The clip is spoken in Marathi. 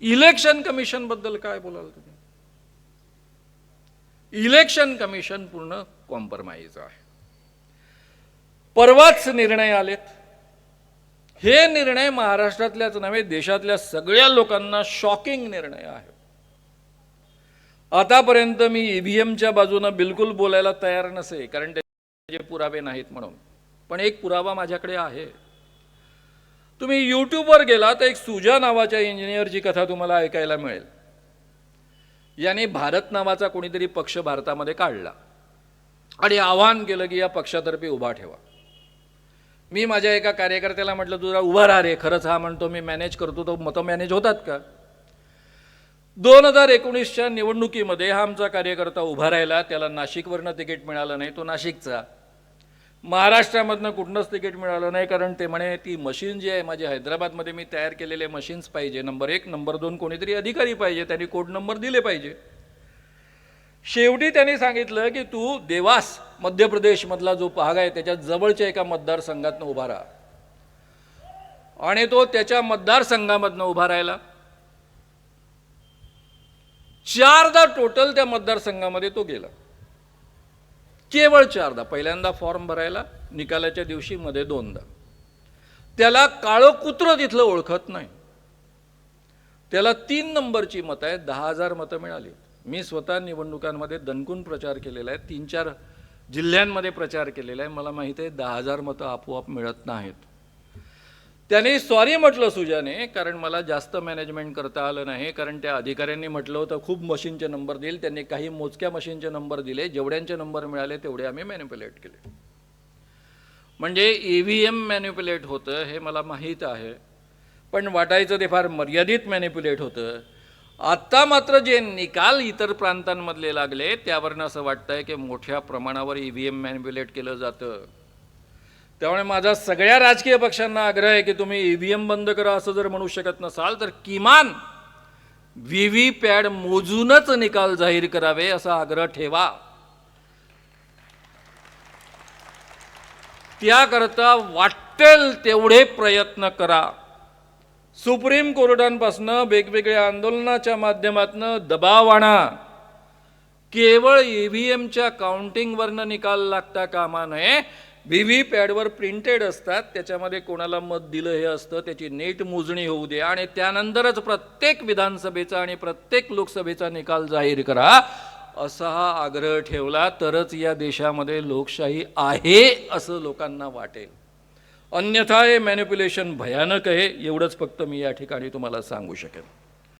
इलेक्शन कमिशनबद्दल काय बोलाल तुम्ही? इलेक्शन कमिशन पूर्ण कॉम्प्रोमाइज आहे. परवाच निर्णय आलेत. हे निर्णय महाराष्ट्रातल्याच नव्हे देशातल्या सगळ्या लोकांना शॉकिंग निर्णय आहे. आतापर्यंत मी ईव्हीएमच्या बाजूनं बिलकुल बोलायला तयार नसे कारण त्याचे पुरावे नाहीत म्हणून. पण एक पुरावा माझ्याकडे आहे. तुम्ही यूट्यूबवर गेला तर एक सुजा नावाच्या इंजिनियरची कथा तुम्हाला ऐकायला मिळेल. याने भारत नावाचा कोणीतरी पक्ष भारतामध्ये काढला. आणि आव्हान केलं की या पक्षातर्फे उभा ठेवा. मी माझ्या एका कार्यकर्त्याला म्हटलं तुझा उभा राहा रे खरंच हा म्हणतो मी मॅनेज करतो तो मतं मॅनेज होतात का? दोन हजार एकोणीसच्या निवडणुकीमध्ये हा आमचा कार्यकर्ता उभा राहिला त्याला नाशिकवरनं तिकीट मिळालं नाही तो नाशिकचा. महाराष्ट्रामधनं कुठनंच तिकीट मिळालं नाही कारण ते म्हणे ती मशीन जी आहे माझी हैदराबादमध्ये मी तयार केलेले मशीन्स पाहिजे. नंबर एक नंबर दोन कोणीतरी अधिकारी पाहिजे. त्यांनी कोड नंबर दिले पाहिजे. शेवटी त्यांनी सांगितलं की तू देवास मध्य प्रदेशमधला जो भाग आहे त्याच्या जवळच्या एका मतदारसंघातनं उभा राहा. आणि तो त्याच्या मतदारसंघामधनं उभा राहिला. चारदा टोटल त्या मतदारसंघामध्ये तो गेला. केवळ चारदा. पहिल्यांदा फॉर्म भरायला निकालाच्या दिवशी मध्ये दोनदा. त्याला काळं कुत्रं तिथलं ओळखत नाही. त्याला तीन नंबरची मतं आहेत दहा हजार मतं मिळाली मी स्वतः निवडणुकांमध्ये दणकून प्रचार केलेला आहे तीन चार जिल्ह्यांमध्ये प्रचार केलेला आहे. मला माहिती आहे दहा हजार मतं आपोआप मिळत नाहीत. त्याने सॉरी म्हटलं सुजाने कारण मला जास्त मॅनेजमेंट करता आलं नाही कारण त्या अधिकाऱ्यांनी म्हटलं होतं खूप मशीनचे नंबर देईल. त्यांनी काही मोजक्या मशीनचे नंबर दिले जेवढ्यांचे नंबर मिळाले तेवढे आम्ही मॅन्युप्युलेट केले. म्हणजे ई व्ही एम मॅन्युप्युलेट होतं हे मला माहीत आहे. पण वाटायचं ते फार मर्यादित मॅन्युप्युलेट होतं. आत्ता मात्र जे निकाल इतर प्रांतांमधले लागले त्यावरनं असं वाटतंय की मोठ्या प्रमाणावर ई व्ही एम मॅन्युप्युलेट केलं जातं. त्यामुळे माझा सगळ्या राजकीय पक्षांना आग्रह आहे की तुम्ही ई व्ही एम बंद करा असं जर म्हणू शकत नसाल तर किमान व्ही व्ही पॅड मोजूनच निकाल जाहीर करावे असा आग्रह ठेवा. त्याकरता वाटेल तेवढे प्रयत्न करा. सुप्रीम कोर्टांपासनं वेगवेगळ्या आंदोलनाच्या माध्यमातनं दबाव आणा. केवळ ई व्ही एमच्या काउंटिंगवरनं निकाल लागता कामा नये व्ही व्ही पॅडवर प्रिंटेड असतात. त्याच्यामध्ये कोणाला मत दिलं हे असतं त्याची नीट मोजणी होऊ दे. आणि त्यानंतरच प्रत्येक विधानसभेचा आणि प्रत्येक लोकसभेचा निकाल जाहीर करा असा हा आग्रह ठेवला तरच या देशामध्ये लोकशाही आहे असं लोकांना वाटेल. अन्यथा हे मॅन्युप्युलेशन भयानक आहे. एवढंच फक्त मी या ठिकाणी तुम्हाला सांगू शकेन.